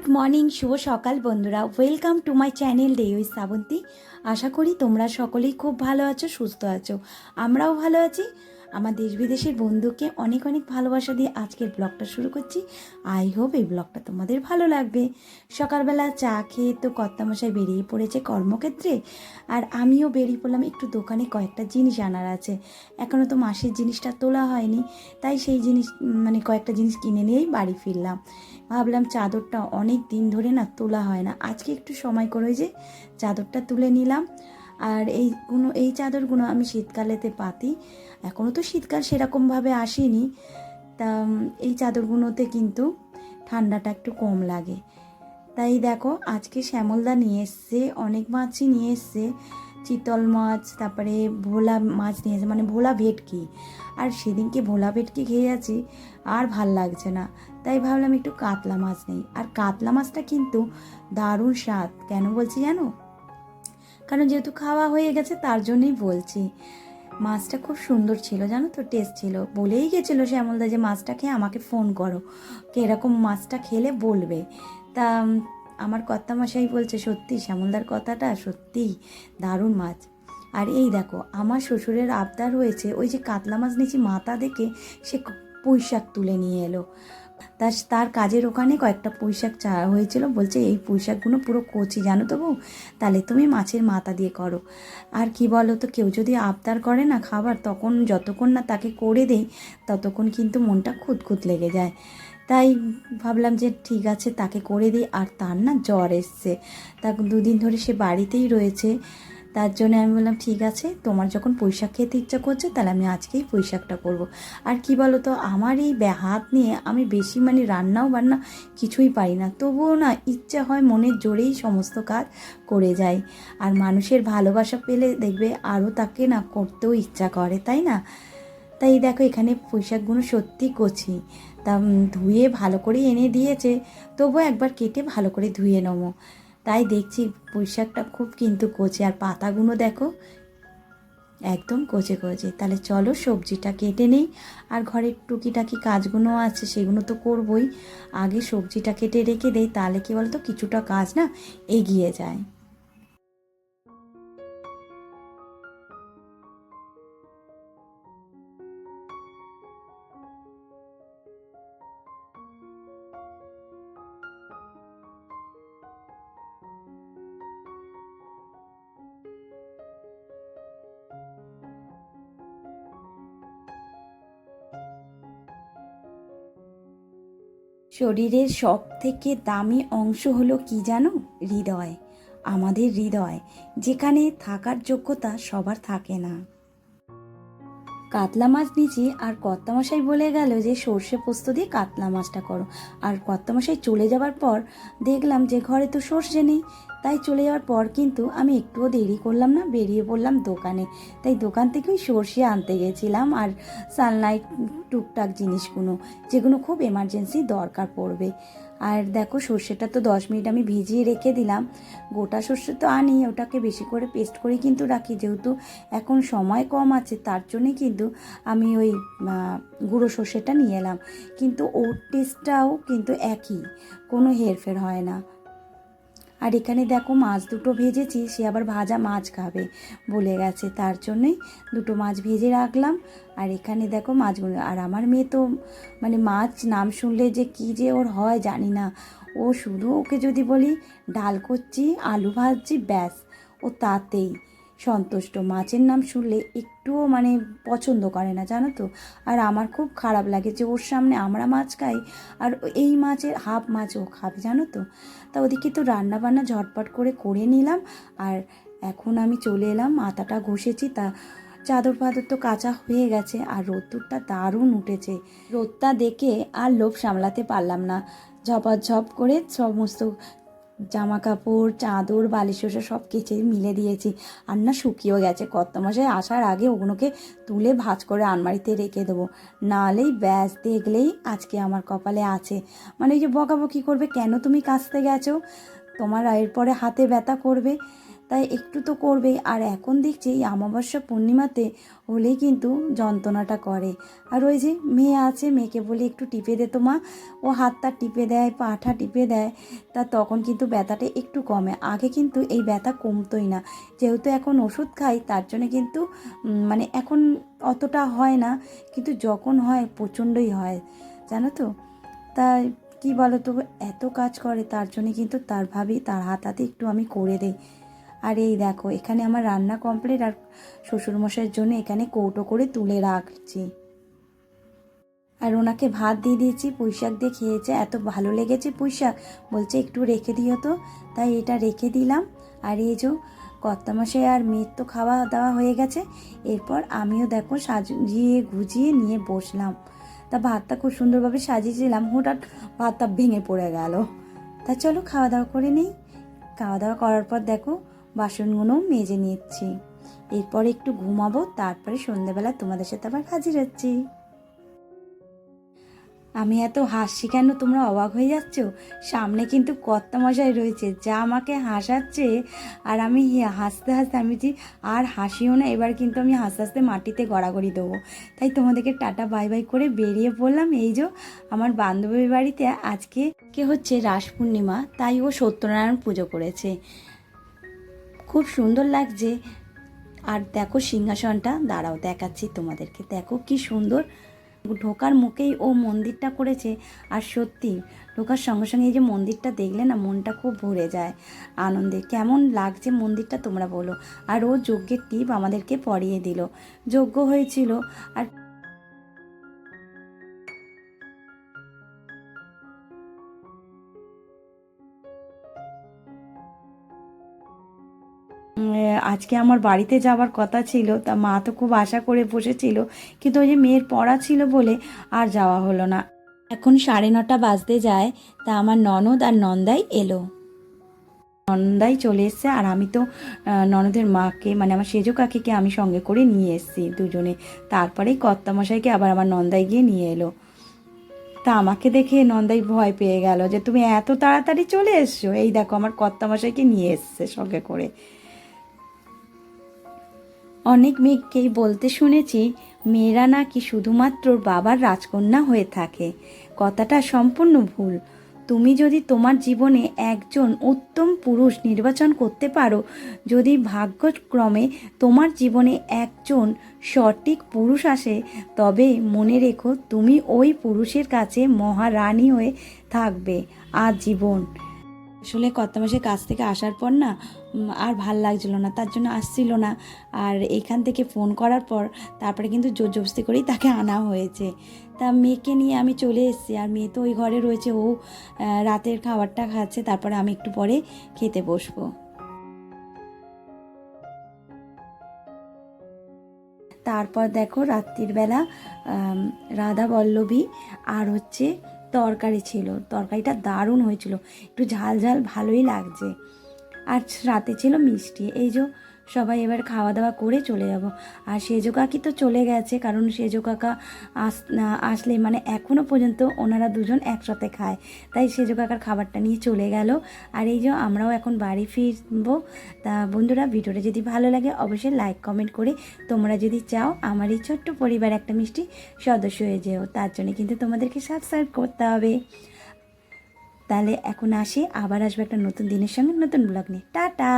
Good morning, শুভ সকাল বন্ধুরা। ওয়েলকাম টু মাই চ্যানেল ডে ওই শ্রাবন্তী। আশা করি তোমরা সকলেই খুব ভালো আছো, সুস্থ আছো। আমরাও ভালো আছি। আমার দেশ বিদেশের বন্ধুকে অনেক অনেক ভালোবাসা দিয়ে আজকের ব্লগটা শুরু করছি। আই হোপ এই ব্লগটা তোমাদের ভালো লাগবে। সকালবেলা চা খেয়ে তো কর্তামশাই বেরিয়ে পড়েছে কর্মক্ষেত্রে। আর আমিও বেরিয়ে পড়লাম একটু দোকানে কয়েকটা জিনিস আনার আছে। এখনও তো মাসের জিনিসটা তোলা হয়নি। তাই সেই জিনিস মানে কয়েকটা জিনিস কিনে নিয়েই বাড়ি ফিরলাম। ভাবলাম চাদরটা অনেক দিন ধরে না তোলা হয় না। আজকে একটু সময় করে যে চাদরটা তুলে নিলাম। আর এইগুলো এই চাদরগুলো আমি শীতকালেতে পাতি। এখনও তো শীতকাল সেরকমভাবে আসেনি। তা এই চাদরগুলোতে কিন্তু ঠান্ডাটা একটু কম লাগে। তাই দেখো, আজকে শ্যামলদা নিয়ে এসছে, অনেক মাছই নিয়ে এসছে। চিতল মাছ, তারপরে ভোলা মাছ নিয়ে এসছে মানে ভোলা ভেটকি। আর সেদিনকে ভোলা ভেটকি খেয়ে আছি, আর ভালো লাগছে না। তাই ভাবলাম একটু কাতলা মাছ নেই। আর কাতলা মাছটা কিন্তু দারুণ স্বাদ। কেন বলছি জানো? কারণ যেহেতু খাওয়া হয়ে গেছে, তার জন্যই বলছি। মাছটা খুব সুন্দর ছিল, জানো তো? টেস্ট ছিল। বলেই গেছিল শ্যামলদা যে, মাছটা খেয়ে আমাকে ফোন করো। এরকম মাছটা খেলে বলবে? তা আমার কর্তামশাই বলছে, সত্যি, শ্যামলদার কথাটা সত্যি দারুণ মাছ। আর এই দেখো, আমার শ্বশুরের আবদার হয়েছে, ওই যে কাতলা মাছ নিচে মাথা দেখে সে পুঁই শাক তুলে নিয়ে এলো। তার তার কাজের ওখানে কয়েকটা পুঁই শাক চা হয়েছিল। বলছে, এই পুঁই শাকগুলো পুরো কচি, জানো তো বউ? তাহলে তুমি মাছের মাথা দিয়ে করো। আর কি বলো তো, কেউ যদি আবদার করে না খাবার, তখন যতক্ষণ না তাকে করে দেই, ততক্ষণ কিন্তু মনটা খুঁতখুত লেগে যায়। তাই ভাবলাম যে, ঠিক আছে, তাকে করে দিই। আর তার না জ্বর এসছে। তা দুদিন ধরে সে বাড়িতেই রয়েছে। তার জন্য আমি বললাম, ঠিক আছে, তোমার যখন পুঁইশাক খেতে ইচ্ছা করছে, তাহলে আমি আজকেই পুঁইশাকটা করব। আর কি বলো তো আমার এই হাত নিয়ে আমি বেশি মানে রান্নাও বান্না কিছুই পারি না। তবুও না ইচ্ছা হয় মনের জোরেই সমস্ত কাজ করে যাই। আর মানুষের ভালোবাসা পেলে দেখবে আরও তাকে না করতেও ইচ্ছা করে, তাই না? তাই দেখো, এখানে পুঁইশাকগুলো সত্যি কচি। তা ধুয়ে ভালো করে এনে দিয়েছে, তবুও একবার কেটে ভালো করে ধুয়ে নেব। তাই দেখছি পুঁইশাকটা খুব কিন্তু কচে, আর পাতাগুলো দেখো একদম কচে কচে। তাহলে চলো সবজিটা কেটে নেই, আর ঘরের টুকিটাকি কাজগুলো আছে সেগুলো তো করবই। আগে সবজিটা কেটে রেখে দেই, তাহলে কি বলতো, কিছুটা কাজ না এগিয়ে যায়। শরীরের সব থেকে দামি অংশ হলো কি জানো? হৃদয়। আমাদের হৃদয়, যেখানে থাকার যোগ্যতা সবার থাকে না। কাতলা মাছ নিচে আর কর্তামশাই বলে গেল যে সর্ষে পোস্ত দিয়ে কাতলা মাছটা করো। আর কর্তামশাই চলে যাবার পর দেখলাম যে ঘরে তো সর্ষে নেই। তাই চলে যাওয়ার পর কিন্তু আমি একটুও দেরি করলাম না, বেরিয়ে পড়লাম দোকানে। তাই দোকান থেকে ওই সর্ষে আনতে গেছিলাম, আর সানলাইট, টুকটাক জিনিসগুলো, যেগুলো খুব এমার্জেন্সি দরকার পড়বে। আর দেখো সর্ষেটা তো দশ মিনিট আমি ভিজিয়ে রেখে দিলাম। গোটা সর্ষে তো আনি, ওটাকে বেশি করে পেস্ট করে কিন্তু রাখি, যেহেতু এখন সময় কম আছে, তার জন্যে কিন্তু আমি ওই গুঁড়ো সর্ষেটা নিয়ে এলাম। কিন্তু ওর টেস্টটাও কিন্তু একই, কোনো হেরফের হয় না। আর এখানে দেখো মাছ দুটো ভেজেছি, সে আবার ভাজা মাছ খাবে বলে গেছে। তার জন্যই দুটো মাছ ভেজে রাখলাম। আর এখানে দেখো মাছগুলো, আর আমার মেয়ে তো মানে মাছ নাম শুনলে যে কি যে ওর হয় জানি না। ও শুধু ওকে যদি বলি ডাল করছি, আলু ভাজছি, ব্যাস, ও তাতেই। সন্তুষ্ট। মাছের নাম শুনলে একটুও মানে পছন্দ করে না, জানো তো? আর আমার খুব খারাপ লাগে যে ওর সামনে আমরা মাছ খাই আর এই মাছের হাফ মাছ ও খাবে, জানো তো? তা ওদিকে তো রান্না বান্না ঝটপট করে করে নিলাম আর এখন আমি চলে এলাম, মাথাটা ঘষেছি, তা চাদর ফাদর তো কাঁচা হয়ে গেছে আর রোদ্দুরটা দারুণ উঠেছে। রোদটা দেখে আর লোভ সামলাতে পারলাম না। ঝপাঝপ করে সমস্ত জামা কাপড় চাদর বালিশ ওসব সব কেচে মিলে দিয়েছি। আর না শুকিয়েও গেছে। কত মাসে আসার আগে ওগুলোকে তুলে ভাজ করে আলমারিতে রেখে দেবো। নাহলেই ব্যাস, দেখলেই আজকে আমার কপালে আছে। মানে এই যে বকাবকি করবে, কেন তুমি কাচতে গেছো? তোমার এরপরে হাতে ব্যথা করবে। তাই একটু তো করবেই। আর এখন দেখছি এই অমাবস্যা পূর্ণিমাতে হলেই কিন্তু যন্ত্রণাটা করে। আর ওই যে মেয়ে আছে, মেয়েকে বলি একটু টিপে দে তো মা। ও হাতটা টিপে দেয় পাঠা টিপে দেয়, তা তখন কিন্তু ব্যথাটা একটু কমে। আগে কিন্তু এই ব্যথা কমতোই না। যেহেতু এখন ওষুধ খাই, তার জন্য কিন্তু মানে এখন অতটা হয় না। কিন্তু যখন হয়, প্রচণ্ডই হয়। জানো তো? তাই কি বলো তো এত কাজ করে, তার জন্য কিন্তু তার ভাবি, তার হাত হাতে একটু আমি করে দিই। আর এই দেখো, এখানে আমার রান্না কমপ্লিট আর শ্বশুরমশাইয়ের জন্য এখানে কৌটো করে তুলে রাখছি। আর ওনাকে ভাত দিয়ে দিয়েছি পুঁইশাক দিয়ে খেয়েছে। এত ভালো লেগেছে পুঁইশাক বলছে একটু রেখে দিও তো। তাই এটা রেখে দিলাম। আর এই যে কর্তামশাই আর মেয়ের তো খাওয়া দাওয়া হয়ে গেছে, এরপর আমিও দেখো সাজিয়ে গুজিয়ে নিয়ে বসলাম। তা ভাতটা খুব সুন্দরভাবে সাজিয়েছিলাম, হঠাৎ ভাতটা ভেঙে পড়ে গেল। তা চলো খাওয়া দাওয়া করে নিই। খাওয়া দাওয়া করার পর দেখো বাসনগুলো মেজে নিচ্ছি। এরপর একটু ঘুমাবো, তারপরে সন্ধ্যেবেলা তোমাদের সাথে আবার হাজির হচ্ছি। আমি এত হাসছি কেন? তোমরা অবাক হয়ে যাচ্ছ? সামনে কিন্তু কর্তা মশাই রয়েছে, যা আমাকে হাসাচ্ছে। আর আমি হাসতে হাসতে আমি যে আর হাসিও না, এবার কিন্তু আমি হাসতে হাসতে মাটিতে গড়াগড়ি দেবো। তাই তোমাদেরকে টাটা, বাই বাই করে বেরিয়ে পড়লাম। এই যে আমার বান্ধবীর বাড়িতে আজকে কে হচ্ছে রাস পূর্ণিমা, তাই ও সত্যনারায়ণ পুজো করেছে। খুব সুন্দর লাগছে। আর দেখো সিংহাসনটা, দাঁড়াও দেখাচ্ছি তোমাদেরকে। দেখো কি সুন্দর। ঢোকার মুখেই ও মন্দিরটা করেছে। আর সত্যি, ঢোকার সঙ্গে সঙ্গে এই যে মন্দিরটা দেখলে না, মনটা খুব ভরে যায় আনন্দে। কেমন লাগছে মন্দিরটা তোমরা বলো। আর ও যজ্ঞের টিপ আমাদেরকে পরিয়ে দিল। যজ্ঞ হয়েছিল। আর আজকে আমার বাড়িতে যাওয়ার কথা ছিল, তা মা তো খুব আশা করে বসেছিল, কিন্তু ওই যে মেয়ের পড়া ছিল বলে আর যাওয়া হলো না। এখন সাড়ে নটা বাজতে যায়, তা আমার ননদ আর নন্দাই এলো। নন্দাই চলে এসছে আর আমি তো ননদের মাকে মানে আমার সেজো কাকিকে আমি সঙ্গে করে নিয়ে এসেছি দুজনে। তারপরেই কর্তামশাইকে আবার আমার নন্দাই গিয়ে নিয়ে এলো। তা আমাকে দেখে নন্দাই ভয় পেয়ে গেল যে, তুমি এত তাড়াতাড়ি চলে এসছো? এই দেখো আমার কর্তামশাইকে নিয়ে এসছে সঙ্গে করে। অনেক মেয়েকেই বলতে শুনেছি, মেয়েরা নাকি শুধুমাত্র বাবার রাজকন্যা হয়ে থাকে। কথাটা সম্পূর্ণ ভুল। তুমি যদি তোমার জীবনে একজন উত্তম পুরুষ নির্বাচন করতে পারো, যদি ভাগ্যক্রমে তোমার জীবনে একজন সঠিক পুরুষ আসে, তবে মনে রেখো তুমি ওই পুরুষের কাছে মহারানী হয়ে থাকবে আজীবন। আসলে কত মাসের কাছ থেকে আসার পর না আর ভালো লাগছিল না, তার জন্য আসছিল না। আর এখান থেকে ফোন করার পর তারপরে কিন্তু জোর জবস্তি করেই তাকে আনা হয়েছে। তা মেয়েকে নিয়ে আমি চলে এসেছি, আর মেয়ে তো ওই ঘরে রয়েছে, ও রাতের খাবারটা খাচ্ছে, তারপরে আমি একটু পরে খেতে বসবো। তারপর দেখো রাত্রির বেলা রাধা বল্লভী আর হচ্ছে তরকারি ছিল। তরকারিটা দারুণ হয়েছিল। একটু ঝাল ঝাল ভালোই লাগছে। আর রাতে ছিল মিষ্টি। এই যে সবাই এবার খাওয়া দাওয়া করে চলে যাব। আর সেজো কাকি তো চলে গেছে, কারণ সেজো কাকা আস আসলে মানে এখনও পর্যন্ত ওনারা দুজন একসাথে খায়। তাই সেজো কাকার খাবারটা নিয়ে চলে গেল। আর এই যে আমরাও এখন বাড়ি ফিরবো। তা বন্ধুরা, ভিডিওটা যদি ভালো লাগে অবশ্যই লাইক, কমেন্ট করে তোমরা যদি চাও আমার এই ছোট্ট পরিবার একটা মিষ্টি সদস্য হয়ে যেও। তার জন্য কিন্তু তোমাদেরকে সাবস্ক্রাইব করতে হবে। তাহলে এখন আসি, আবার আসবে একটা নতুন দিনের সঙ্গে নতুন ব্লগ নিয়ে। টাটা!